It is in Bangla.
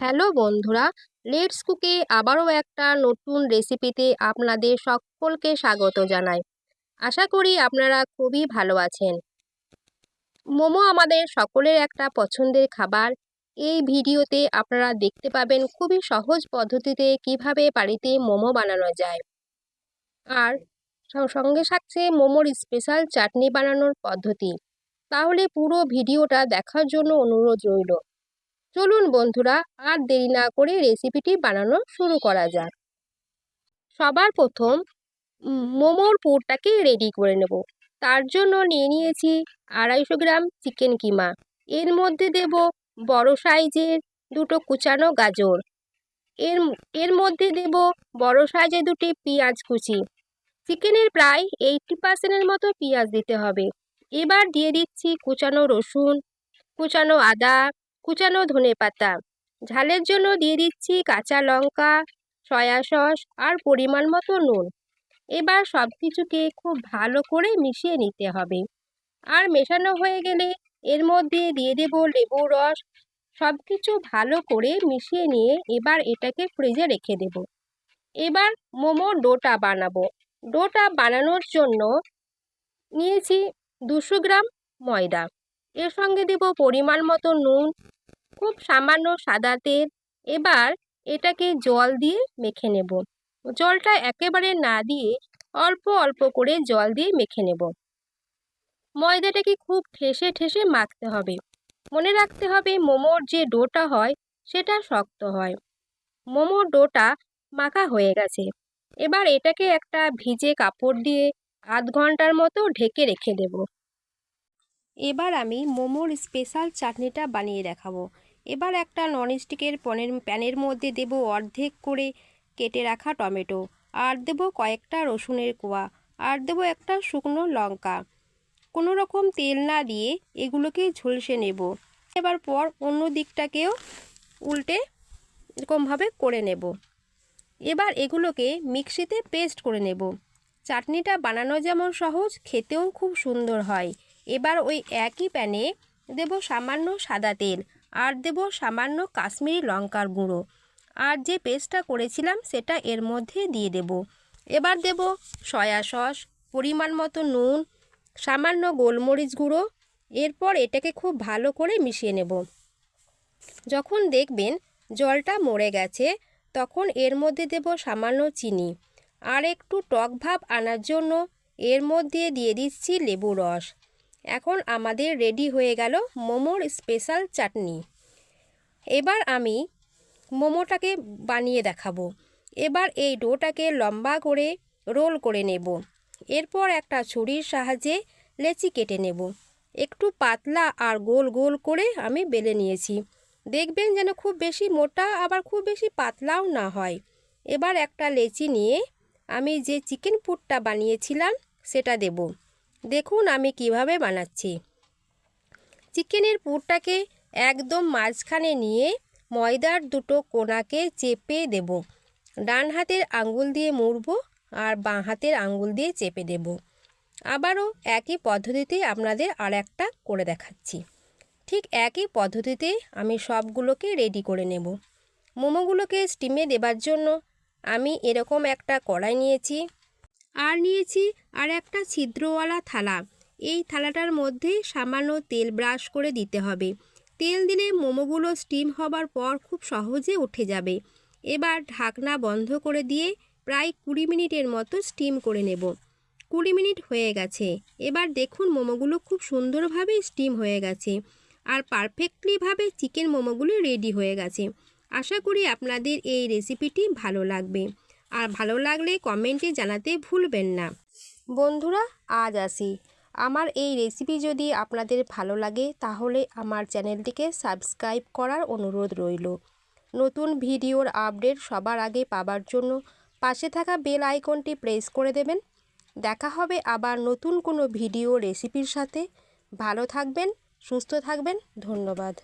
হ্যালো বন্ধুরা লেটস কুকে আবারও একটা নতুন রেসিপিতে আপনাদের সকলকে স্বাগত জানাই। আশা করি আপনারা খুবই ভালো আছেন। মোমো আমাদের সকলের একটা পছন্দের খাবার। এই ভিডিওতে আপনারা দেখতে পাবেন খুবই সহজ পদ্ধতিতে কীভাবে বাড়িতে মোমো বানানো যায়। আর সঙ্গে থাকছে মোমোর স্পেশাল চাটনি বানানোর পদ্ধতি। তাহলে পুরো ভিডিওটা দেখার জন্য অনুরোধ রইল। চলুন বন্ধুরা, আর দেরি না করে রেসিপিটি বানানো শুরু করা যাক। সবার প্রথম মোমোর পুরটাকে রেডি করে নেব। তার জন্য নিয়ে নিয়েছি আড়াইশো গ্রাম চিকেন কিমা। এর মধ্যে দেব বড় সাইজের দুটো কুচানো গাজর। এর এর মধ্যে দেব বড় সাইজের দুটি পেঁয়াজ কুচি। চিকেনের প্রায় এইটটি পার্সেন্টের মতো পেঁয়াজ দিতে হবে। এবার দিয়ে দিচ্ছি কুচানো রসুন, কুচানো আদা কুচানো ধনে পাতা। ঝালের জন্য দিয়ে দিচ্ছি কাঁচা লঙ্কা, সয়া সস আর পরিমাণ মতো নুন। এবার সব কিছুকে খুব ভালো করে মিশিয়ে নিতে হবে। আর মেশানো হয়ে গেলে এর মধ্যে দিয়ে দেব লেবুর রস। সব কিছু ভালো করে মিশিয়ে নিয়ে এবার এটাকে ফ্রিজে রেখে দেব। এবার মোমো ডোটা বানাবো। ডোটা বানানোর জন্য নিয়েছি দুশো গ্রাম ময়দা। এর সঙ্গে দেব পরিমাণ মতো নুন, খুব সামান্য সাদা তেল। এবার এটাকে জল দিয়ে মেখে নেব। জলটা একেবারে না দিয়ে অল্প অল্প করে জল দিয়ে মেখে নেব। ময়দাটাকে খুব ঠেসে ঠেসে মাখতে হবে। মনে রাখতে হবে মোমোর যে ডোটা হয়, সেটা শক্ত হয়। মোমোর ডোটা মাখা হয়ে গেছে। এবার এটাকে একটা ভিজে কাপড় দিয়ে আধ ঘণ্টার মতো ঢেকে রেখে দেব। এবার আমি মোমোর স্পেশাল চাটনিটা বানিয়ে দেখাবো। এবার একটা ননস্টিকের পনেরো, প্যানের মধ্যে দেব অর্ধেক করে কেটে রাখা টমেটো, আর দেব কয়েকটা রসুনের কোয়া, আর দেব একটা শুকনো লঙ্কা। কোনো রকম তেল না দিয়ে এগুলোকে ঝলসে নেব। এবার পর অন্য দিকটাকেও উল্টে এরকমভাবে করে নেব। এবার এগুলোকে মিক্সিতে পেস্ট করে নেব। চাটনিটা বানানো যেমন সহজ, খেতেও খুব সুন্দর হয়। এবার ওই একই প্যানে দেব সামান্য সাদা তেল আর দেব সামান্য কাশ্মীরি লঙ্কার গুঁড়ো। আর যে পেস্টটা করেছিলাম সেটা এর মধ্যে দিয়ে দেব। এবার দেব সয়া সস, পরিমাণ মতো নুন, সামান্য গোলমরিচ গুঁড়ো। এরপর এটাকে খুব ভালো করে মিশিয়ে নেব। যখন দেখবেন জলটা মরে গেছে, তখন এর মধ্যে দেব সামান্য চিনি। আর একটু টক ভাব আনার জন্য এর মধ্যে দিয়ে দিচ্ছি লেবু রস। এখন আমাদের রেডি হয়ে গেল মোমোর স্পেশাল চাটনি। এবার আমি মোমোটাকে বানিয়ে দেখাবো। এবার এই ডোটাকে লম্বা করে রোল করে নেব। এরপর একটা ছুরির সাহায্যে লেচি কেটে নেব। একটু পাতলা আর গোল গোল করে আমি বেলে নিয়েছি। দেখবেন যেন খুব বেশি মোটা আবার খুব বেশি পাতলাও না হয়। এবার একটা লেচি নিয়ে আমি যে চিকেন পুরটা বানিয়েছিলাম সেটা দেব। দেখুন আমি কীভাবে বানাচ্ছি। চিকেনের পুরটাকে একদম মাঝখানে নিয়ে ময়দার দুটো কোনাকে চেপে দেব। ডান হাতের আঙ্গুল দিয়ে মুড়ব আর বাঁ হাতের আঙ্গুল দিয়ে চেপে দেব। আবারও একই পদ্ধতিতে আপনাদের আর একটা করে দেখাচ্ছি। ঠিক একই পদ্ধতিতে আমি সবগুলোকে রেডি করে নেব। মোমোগুলোকে স্টিমে দেবার জন্য আমি এরকম একটা কড়াই নিয়েছি। আর নিয়েছি আর একটা ছিদ্রওয়ালা থালা। এই থালাটার মধ্যে সামান্য তেল ব্রাশ করে দিতে হবে। তেল দিলে মোমোগুলো স্টিম হবার পর খুব সহজে উঠে যাবে। এবার ঢাকনা বন্ধ করে দিয়ে প্রায় কুড়ি মিনিটের মতো স্টিম করে নেব। কুড়ি মিনিট হয়ে গেছে। এবার দেখুন মোমোগুলো খুব সুন্দরভাবে স্টিম হয়ে গেছে আর পারফেক্টলিভাবে চিকেন মোমোগুলো রেডি হয়ে গেছে। আশা করি আপনাদের এই রেসিপিটি ভালো লাগবে। আর ভালো লাগলে কমেন্টে জানাতে ভুলবেন না। বন্ধুরা, আজ আসি। আমার এই রেসিপি যদি আপনাদের ভালো লাগে, তাহলে আমার চ্যানেলটিকে সাবস্ক্রাইব করার অনুরোধ রইল। নতুন ভিডিওর আপডেট সবার আগে পাবার জন্য পাশে থাকা বেল আইকনটি প্রেস করে দেবেন। দেখা হবে আবার নতুন কোনো ভিডিও রেসিপির সাথে। ভালো থাকবেন, সুস্থ থাকবেন, ধন্যবাদ।